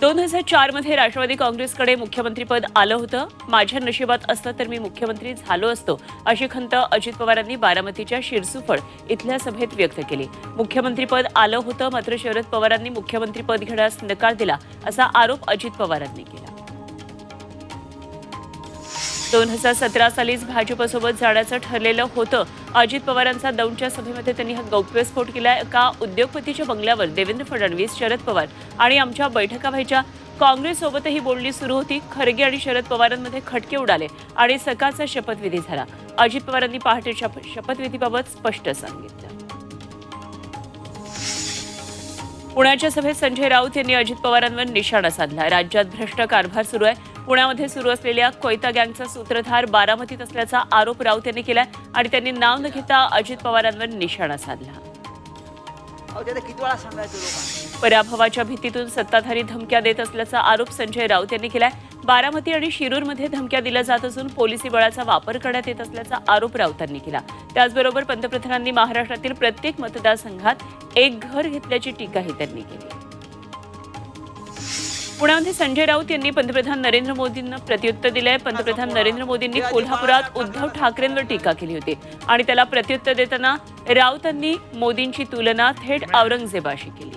दोन हजार चारमध्ये राष्ट्रवादी काँग्रेसकडे मुख्यमंत्रीपद आलं होतं. माझ्या नशिबात असतं तर मी मुख्यमंत्री झालो असतो अशी खंत अजित पवारांनी बारामतीच्या शिरसुफळ इथल्या सभेत व्यक्त केली. मुख्यमंत्रीपद आलं होतं मात्र शरद पवारांनी मुख्यमंत्रीपद घेण्यास नकार दिला असा आरोप अजित पवारांनी केला. दोन हजार सतरा सालीच भाजपसोबत जाण्याचं ठरलेलं होतं. अजित पवारांचा दौंडच्या सभेमध्ये त्यांनी हा गौप्यस्फोट केला एका उद्योगपतीच्या बंगल्यावर देवेंद्र फडणवीस शरद पवार आणि आमच्या बैठका व्हायच्या. काँग्रेससोबतही बोलणी सुरू होती. खरगे आणि शरद पवारांमध्ये खटके उडाले आणि सकाळचा शपथविधी झाला. अजित पवारांनी पहाटे शपथविधीबाबत स्पष्ट सांगितलं. पुण्याच्या सभेत संजय राऊत यांनी अजित पवारांवर निशाणा साधला. राज्यात भ्रष्ट कारभार सुरू आहे. पुण्यामध्ये सुरू असलेल्या कोयता गँगचा सूत्रधार बारामतीत असल्याचा आरोप राऊत यांनी केलाय आणि त्यांनी नाव न घेता अजित पवारांवर निशाणा साधला. पराभवाच्या भीतीतून सत्ताधारी धमक्या देत असल्याचा आरोप संजय राऊत यांनी केलाय. बारामती आणि शिरूरमध्ये धमक्या दिल्या जात असून पोलिसी बळाचा वापर करण्यात येत असल्याचा आरोप राऊतांनी केला. त्याचबरोबर पंतप्रधानांनी महाराष्ट्रातील प्रत्येक मतदारसंघात एक घर घेतल्याची टीकाही त्यांनी केली. पुण्यामध्ये संजय राऊत यांनी पंतप्रधान नरेंद्र मोदींना प्रत्युत्तर दिलंय. पंतप्रधान नरेंद्र मोदींनी कोल्हापुरात उद्धव ठाकरेंवर टीका केली होती. आणि त्याला प्रत्युत्तर देताना राऊतांनी मोदींची तुलना थेट औरंगजेबाशी केली.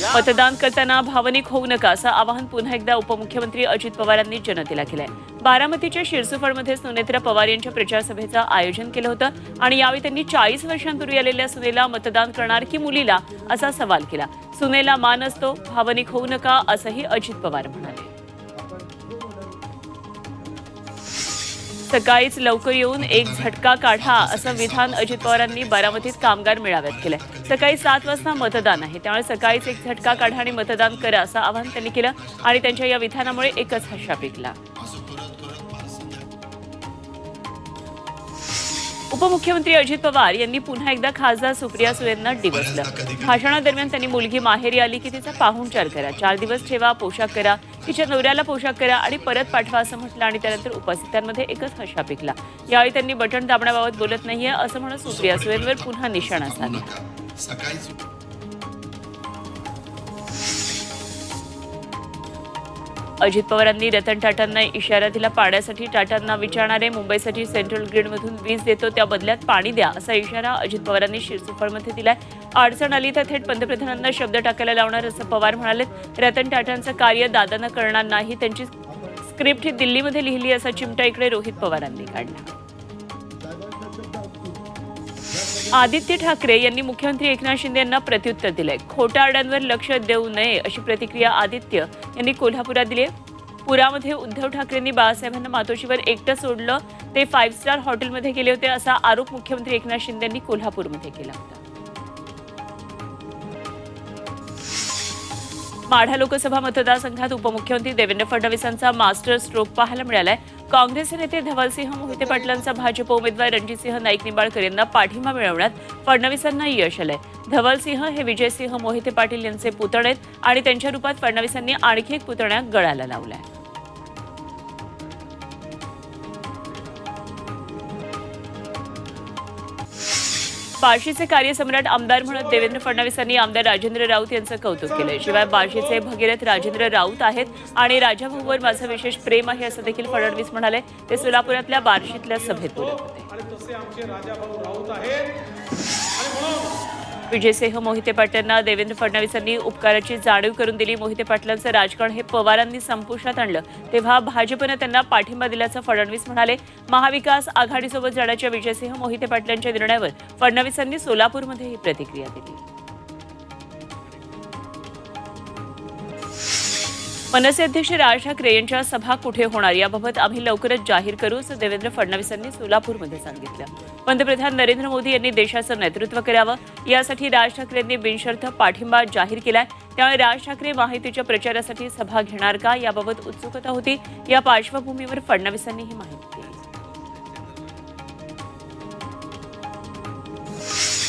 मतदान करताना भावनिक होऊ नका असं आवाहन पुन्हा एकदा उपमुख्यमंत्री अजित पवारांनी जनतेला केलंय. बारामतीच्या शिरसुफळमध्ये सुनेत्रा पवार यांच्या प्रचारसभेचं आयोजन केलं होतं आणि यावेळी त्यांनी चाळीस वर्षांपूर्वी आलेल्या सुनेला मतदान करणार की मुलीला असा सवाल केला. सुनेला मान असतो भावनिक होऊ नका असंही अजित पवार म्हणाले. सकाळीच लवकर येऊन एक झटका काढा असं विधान अजित पवारांनी बारामतीत कामगार मेळाव्यात केलं सकाळी सात वाजता मतदान आहे. त्यामुळे सकाळीच एक झटका काढा आणि मतदान करा असं आवाहन त्यांनी केलं आणि त्यांच्या या विधानामुळे एकच हर्षा पिकला. उपमुख्यमंत्री अजित पवार यांनी पुन्हा एकदा खासदार सुप्रिया सुळेंना डिवसलं. भाषणादरम्यान त्यांनी मुलगी माहेरी आली की तिचा पाहुणचार करा. चार दिवस ठेवा पोशाख करा तिच्या नवऱ्याला पोशाख करा आणि परत पाठवा असं म्हटलं आणि त्यानंतर उपस्थितांमध्ये एकच हशा पिकला. यावेळी त्यांनी बटन दाबण्याबाबत बोलत नाहीये असं म्हणत सुप्रिया सुळेंवर पुन्हा निशाणा साधला. अजित पवारांनी रतन टाटांना इशारा दिला. पाण्यासाठी टाटांना विचारणारे मुंबईसाठी सेंट्रल ग्रीडमधून वीज देतो त्या बदल्यात पाणी द्या असा इशारा अजित पवारांनी शिरसुफळमध्ये दिलाय. अडचण आली तर थेट पंतप्रधानांना शब्द टाकायला लावणार असं पवार म्हणाले रतन टाटांचं कार्य दादानं करणार नाही त्यांची स्क्रिप्ट ही दिल्लीमध्ये लिहिली असा चिमटा इकडे रोहित पवारांनी काढला. आदित्य ठाकरे यांनी मुख्यमंत्री एकनाथ शिंदे यांना प्रत्युत्तर दिलंय. खोटारड्यांवर लक्ष देऊ नये अशी प्रतिक्रिया आदित्य यांनी कोल्हापुरात दिली पुरामध्ये उद्धव ठाकरेंनी बाळासाहेबांना मातोश्रीवर एकटं सोडलं ते फाईव्ह स्टार हॉटेलमध्ये गेले होते असा आरोप मुख्यमंत्री एकनाथ शिंदे यांनी कोल्हापूरमध्ये केला होता. माढा लोकसभा मतदारसंघात उपमुख्यमंत्री देवेंद्र फडणवीसांचा मास्टर स्ट्रोक पाहायला मिळालाय. काँग्रेसचे नेते धवलसिंह मोहिते पाटलांचा भाजप उमेदवार रणजितसिंह नाईक निंबाळकर यांना पाठिंबा मिळवण्यात फडणवीसांना यश आलंय. धवलसिंह हे विजयसिंह मोहिते पाटील यांचे पुतणे आहेत आणि त्यांच्या रूपात फडणवीसांनी आणखी एक पुतण्या गळाला लावलाय. बार्शीचे कार्यसम्राट आमदार म्हणून देवेंद्र फडणवीसांनी आमदार राजेंद्र राऊत यांचं कौतुक केलं. शिवाय बार्शीचे भगीरथ राजेंद्र राऊत आहेत आणि राजाभाऊवर माझं विशेष प्रेम आहे असं देखील फडणवीस म्हणाले. ते सोलापुरातल्या बार्शीतल्या सभेत बोलत होते. आणि तसे विजयसिंह मोहिते पाटलांना देवेंद्र फडणवीसांनी उपकाराची जाणीव करून दिली. मोहिते पाटलांचं राजकारण हे पवारांनी संपुष्टात आणलं. तेव्हा भाजपनं त्यांना पाठिंबा दिल्याचं फडणवीस म्हणाले. महाविकास आघाडीसोबत जाण्याच्या विजयसिंह मोहिते पाटलांच्या निर्णयावर फडणवीसांनी सोलापूरमध्ये ही प्रतिक्रिया दिली. मनसे अध्यक्ष राज ठाकरे यांच्या सभा कुठे होणार? याबाबत आम्ही लवकरच जाहीर करू असं देवेंद्र फडणवीसांनी सोलापूरमध्ये सांगितलं. पंतप्रधान नरेंद्र मोदी यांनी देशाचं नेतृत्व करावं. यासाठी राज ठाकरेंनी बिनशर्त पाठिंबा जाहीर केलाय. त्यामुळे राज ठाकरे माहितीच्या प्रचारासाठी सभा घेणार का? याबाबत उत्सुकता होती. या पार्श्वभूमीवर फडणवीसांनी ही माहिती दिली.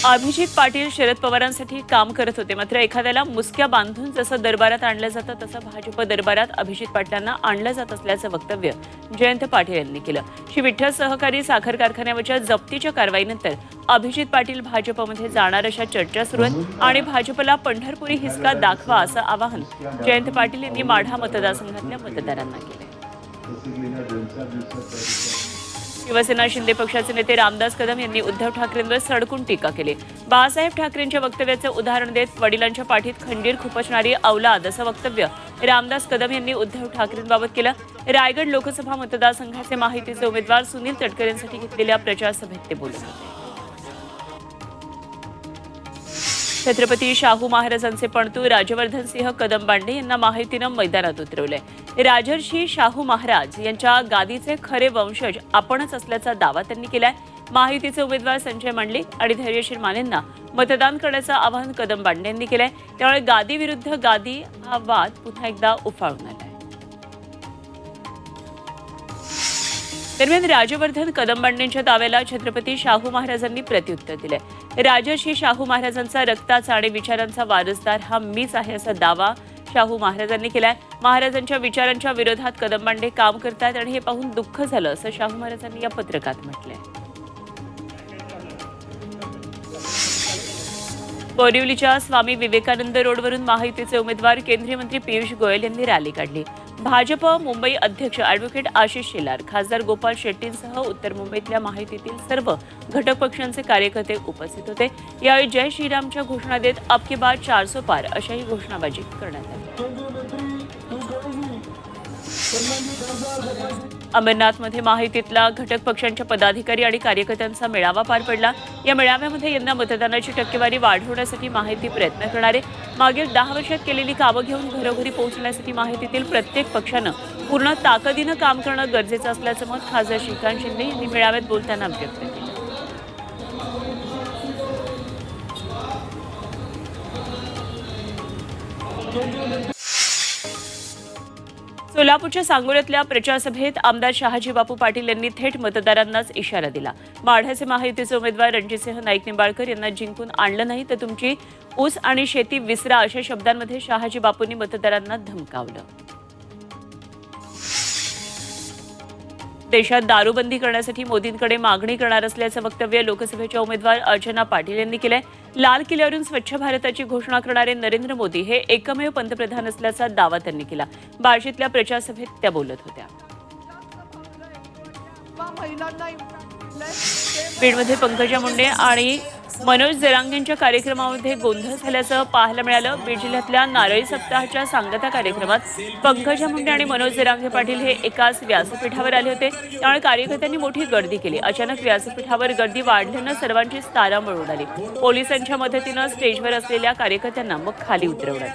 अभिजित पाटील शरद पवारांसाठी काम करत होते. मात्र एखाद्याला मुसक्या बांधून जसं दरबारात आणलं जातं तसं भाजप दरबारात अभिजित पाटलांना आणलं जात असल्याचं वक्तव्य जयंत पाटील यांनी केलं. श्री विठ्ठल सहकारी साखर कारखान्यावरच्या जप्तीच्या कारवाईनंतर अभिजित पाटील भाजपमध्ये जाणार अशा चर्चा सुरू आहेत आणि भाजपला पंढरपुरी हिसका दाखवा असं आवाहन जयंत पाटील यांनी माढा मतदारसंघातल्या मतदारांना केलं शिवसेना शिंदे पक्षाचे नेते रामदास कदम यांनी उद्धव ठाकरेंवर सडकून टीका केली. बाळासाहेब ठाकरेंच्या वक्तव्याचं उदाहरण देत वडिलांच्या पाठीत खंजीर खुपसणारी अवलाद असं वक्तव्य रामदास कदम यांनी उद्धव ठाकरेंबाबत केलं. रायगड लोकसभा मतदारसंघाचे माहितीचे उमेदवार सुनील तटकरेंसाठी घेतलेल्या प्रचारसभेत ते बोलत होते. छत्रपती शाहू महाराजांचे पणतू राजवर्धन सिंह कदमबांडे यांना माहितीनं मैदानात उतरवले राजर्षी शाहू महाराज यांच्या गादीचे खरे वंशज आपणच असल्याचा दावा त्यांनी केलाय. माहितीचे उमेदवार संजय मंडलिक आणि धैर्यशील मानेंना मतदान करण्याचं आवाहन कदमबांडे यांनी केलंय. त्यामुळे गादीविरुद्ध गादी हा वाद पुन्हा एकदा उफाळून आला. दरम्यान राजवर्धन कदंबांडेंच्या दाव्याला छत्रपती शाहू महाराजांनी प्रत्युत्तर दिलंय. राजर्षी शाहू महाराजांचा रक्ताचा आणि विचारांचा वारसदार हा मीच आहे असा दावा शाहू महाराजांनी केलाय. महाराजांच्या विचारांच्या विरोधात कदंबांडे काम करतात आणि हे पाहून दुःख झालं असं शाहू महाराजांनी या पत्रकात म्हटलंय. बोरिवलीच्या स्वामी विवेकानंद रोडवरून माहितीचे उमेदवार केंद्रीय मंत्री पियुष गोयल यांनी रॅली काढली. भाजप मुंबई अध्यक्ष अॅडव्होकेट आशिष शेलार खासदार गोपाळ शेट्टींसह उत्तर मुंबईतल्या माहितीतील सर्व घटक पक्षांचे कार्यकर्ते उपस्थित होते. यावेळी जय श्रीरामच्या घोषणा देत अब बाद चार चारसो पार अशाही घोषणाबाजी करण्यात आली. अमरनाथमध्ये माहितीतला घटक पक्षांच्या पदाधिकारी आणि कार्यकर्त्यांचा मेळावा पार पडला. या मेळाव्यामध्ये यंदा मतदानाची टक्केवारी वाढवण्यासाठी माहिती प्रयत्न करणारे मागील दहा वर्षात केलेली कामं घेऊन घरोघरी पोहोचण्यासाठी माहितीतील प्रत्येक पक्षानं पूर्ण ताकदीनं काम करणं गरजेचं असल्याचं मत खासदार श्रीकांत शिंदे यांनी मेळाव्यात बोलताना व्यक्त केलं. कोल्हापूरच्या सांगोल्यातल्या प्रचारसभेत आमदार शहाजी बापू पाटील यांनी थेट मतदारांनाच इशारा दिला. माढ्याचे महायुतीचे उमेदवार रणजितसिंह नाईक निंबाळकर यांना जिंकून आणलं नाही तर तुमची ऊस आणि शेती विसरा अशा शब्दांमध्ये शहाजी बापूंनी मतदारांना धमकावलं. देशात दारूबंदी करण्यासाठी मोदींकडे मागणी करणार असल्याचं वक्तव्य लोकसभेच्या उमेदवार अर्चना पाटील यांनी केलंय. लाल किल्ल्यावरून स्वच्छ भारताची घोषणा करणारे नरेंद्र मोदी हे एकमेव पंतप्रधान असल्याचा दावा त्यांनी केला. बार्शीतल्या प्रचारसभेत त्या बोलत होत्या. बीडमध्ये पंकजा मुंडे आणि मनोज जरांगेंच्या कार्यक्रमामध्ये गोंधळ झाल्याचं पाहायला मिळालं. बीड जिल्ह्यातल्या नारळी सप्ताहाच्या सांगता कार्यक्रमात पंकजा मुंडे आणि मनोज जरांगे पाटील हे एकाच व्यासपीठावर आले होते. त्यामुळे कार्यकर्त्यांनी मोठी गर्दी केली. अचानक व्यासपीठावर गर्दी वाढल्यानं सर्वांचीच तारांबळ उडाली पोलिसांच्या मदतीनं स्टेजवर असलेल्या कार्यकर्त्यांना मग खाली उतरवलं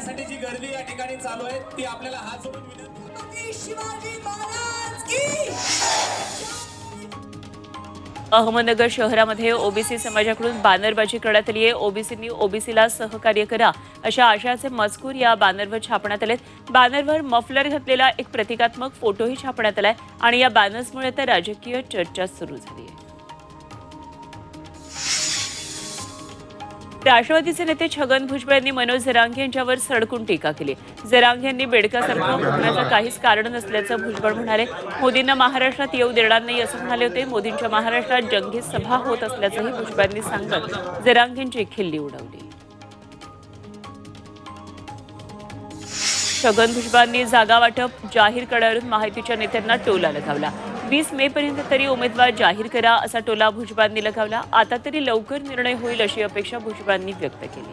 अहमदनगर शहरामध्ये ओबीसी समाजाकडून बॅनरबाजी करण्यात आली आहे. ओबीसींनी ओबीसीला सहकार्य करा अशा आशयाचे मजकूर या बॅनरवर छापण्यात आलेत. बॅनरवर मफलर घातलेला एक प्रतिकात्मक फोटोही छापण्यात आलाय आणि या बॅनर्समुळे आता राजकीय चर्चा सुरू झाली आहे. राष्ट्रवादीचे नेते छगन भुजबळ यांनी मनोज जरांगे यांच्यावर सडकून टीका केली. जरांगे यांनी बेडकासारखं होण्याचं काहीच कारण नसल्याचं भुजबळ म्हणाले. मोदींना महाराष्ट्रात येऊ देणार नाही असं म्हणाले होते. मोदींच्या महाराष्ट्रात जंगी सभा होत असल्याचंही भुजबळांनी सांगत जरांगेंची खिल्ली उडवली. छगन भुजबळांनी जागा वाटप जाहीर करण्यावरून माहितीच्या नेत्यांना टोला लगावला. वीस मे पर्यंत तरी उमेदवार जाहीर करा असा टोला भुजबळांनी लगावला. आता तरी लवकर निर्णय होईल अशी अपेक्षा भुजबळांनी व्यक्त केली.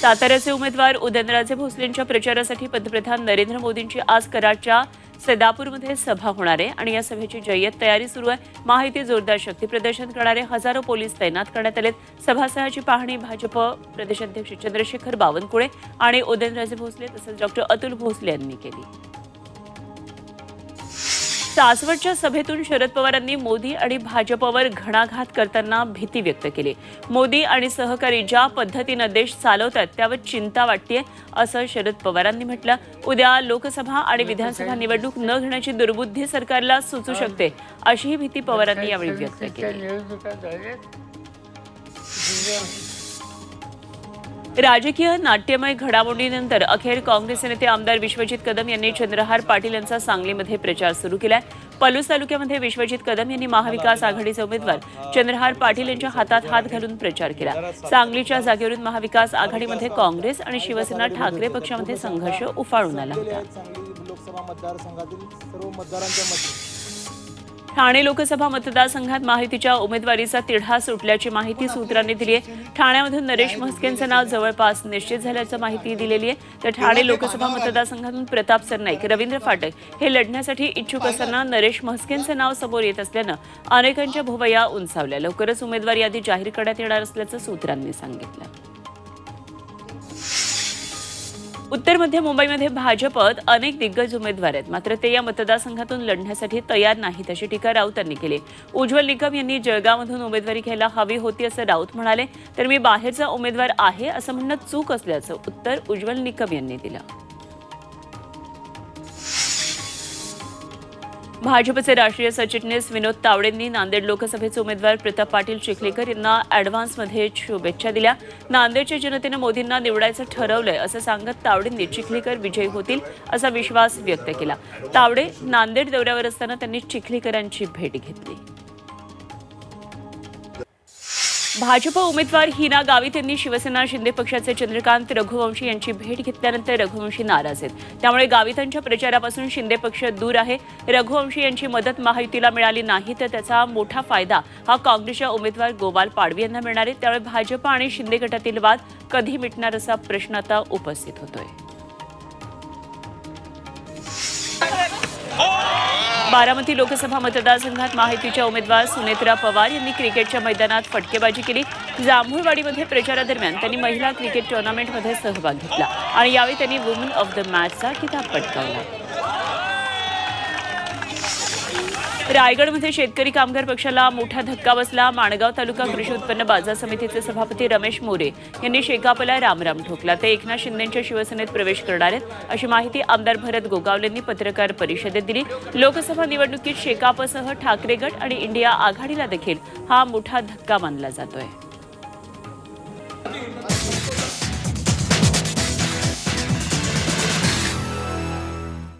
साताऱ्याचे उमेदवार उदयनराजे भोसलेंच्या प्रचारासाठी पंतप्रधान नरेंद्र मोदींची आज कराडच्या सदापूरमध्ये सभा होणार आहे आणि या सभेची जय्यत तयारी सुरू आहे. माहिती जोरदार शक्ती प्रदर्शन करणारे हजारो पोलीस तैनात करण्यात आलेत. सभासहाची पाहणी भाजप प्रदेशाध्यक्ष चंद्रशेखर बावनकुळे आणि उदयनराजे भोसले तसंच डॉक्टर अतुल भोसले यांनी केली. सासवडच्या सभेतून शरद पवारांनी मोदी आणि भाजपवर घणाघात करताना भीती व्यक्त केली. मोदी आणि सहकारी ज्या पद्धतीनं देश चालवतात त्यावर चिंता वाटतेय असं शरद पवारांनी म्हटलं. उद्या लोकसभा आणि विधानसभा निवडणूक न घेण्याची दुर्बुद्धी सरकारला सुचू शकते अशीही भीती पवारांनी यावेळी व्यक्त केली. राजकीय नाट्यमय घडामोडीनंतर अखेर काँग्रेस नेते आमदार विश्वजित कदम यांनी चंद्रहार पाटील यांचा सांगलीमध्ये प्रचार सुरू केलाय. पलूस तालुक्यामध्ये विश्वजित कदम यांनी महाविकास आघाडीचे उमेदवार चंद्रहार पाटील यांच्या हातात हात घालून प्रचार केला. सांगलीच्या जागेवरून महाविकास आघाडीमध्ये काँग्रेस आणि शिवसेना ठाकरे पक्षामध्ये संघर्ष उफाळून आला होता. ठाणे लोकसभा मतदारसंघात माहितीच्या उमेदवारीचा तिढा सुटल्याची माहिती सूत्रांनी दिली आहे. ठाण्यामधून नरेश म्हस्केंचं नाव जवळपास निश्चित झाल्याचं माहिती दिलेली आहे. तर ठाणे लोकसभा मतदारसंघातून प्रताप सरनाईक रवींद्र फाटक हे लढण्यासाठी इच्छुक असताना नरेश म्हस्केंचं नाव समोर येत असल्यानं अनेकांच्या भुवया उंचावल्या. लवकरच उमेदवार यादी जाहीर करण्यात येणार असल्याचं सूत्रांनी सांगितलं. उत्तर मध्य मुंबईमध्ये भाजपत अनेक दिग्गज उमेदवार आहेत. मात्र ते या मतदारसंघातून लढण्यासाठी तयार नाहीत अशी टीका राऊत यांनी केली. उज्ज्वल निकम यांनी जळगावमधून उमेदवारी घ्यायला हवी होती असं राऊत म्हणाले. तर मी बाहेरचा उमेदवार आहे असं म्हणणं चूक असल्याचं उत्तर उज्ज्वल निकम यांनी दिलं. भाजपचे राष्ट्रीय सचिटणीस विनोद तावडेंनी नांदेड लोकसभेचे उमेदवार प्रताप पाटील चिखलीकर यांना ॲडव्हान्समध्ये शुभेच्छा दिल्या. नांदेडच्या जनतेनं मोदींना निवडायचं ठरवलंय असं सांगत तावडेंनी चिखलीकर विजयी होतील असा विश्वास व्यक्त केला. तावडे नांदेड दौऱ्यावर असताना त्यांनी चिखलीकरांची भेट घेतली. भाजप उमेदवार हिना गावित यांनी शिवसेना शिंदे पक्षाचे चंद्रकांत रघुवंशी यांची भेट घेतल्यानंतर रघुवंशी नाराज आहेत. त्यामुळे गावितांच्या प्रचारापासून शिंदे पक्ष दूर आहे. रघुवंशी यांची मदत महायुतीला मिळाली नाही तर त्याचा मोठा फायदा हा काँग्रेसच्या उमेदवार गोपाल पाडवी यांना मिळणार आहे. त्यामुळे भाजप आणि शिंदे गटातील वाद कधी मिटणार असा प्रश्न आता उपस्थित होतोय. बारामती लोकसभा मतदारसंघात माहितीच्या उमेदवार सुनेत्रा पवार यांनी क्रिकेटच्या मैदानात फटकेबाजी केली. जांभूळवाडीमध्ये प्रचारादरम्यान त्यांनी महिला क्रिकेट टुर्नामेंटमध्ये सहभाग घेतला आणि यावेळी त्यांनी वुमन ऑफ द मॅचचा किताब पटकावला. रायगडमध्ये शेतकरी कामगार पक्षाला मोठा धक्का बसला. माणगाव तालुका कृषी उत्पन्न बाजार समितीचे सभापती रमेश मोरे यांनी शेकापला रामराम ठोकला. ते एकनाथ शिंदेच्या शिवसेनेत प्रवेश करणार आहेत अशी माहिती आमदार भरत गोगावलेंनी पत्रकार परिषदेत दिली. लोकसभा निवडणुकीत शेकापसह ठाकरे गट आणि इंडिया आघाडीला देखील हा मोठा धक्का मानला जातोय.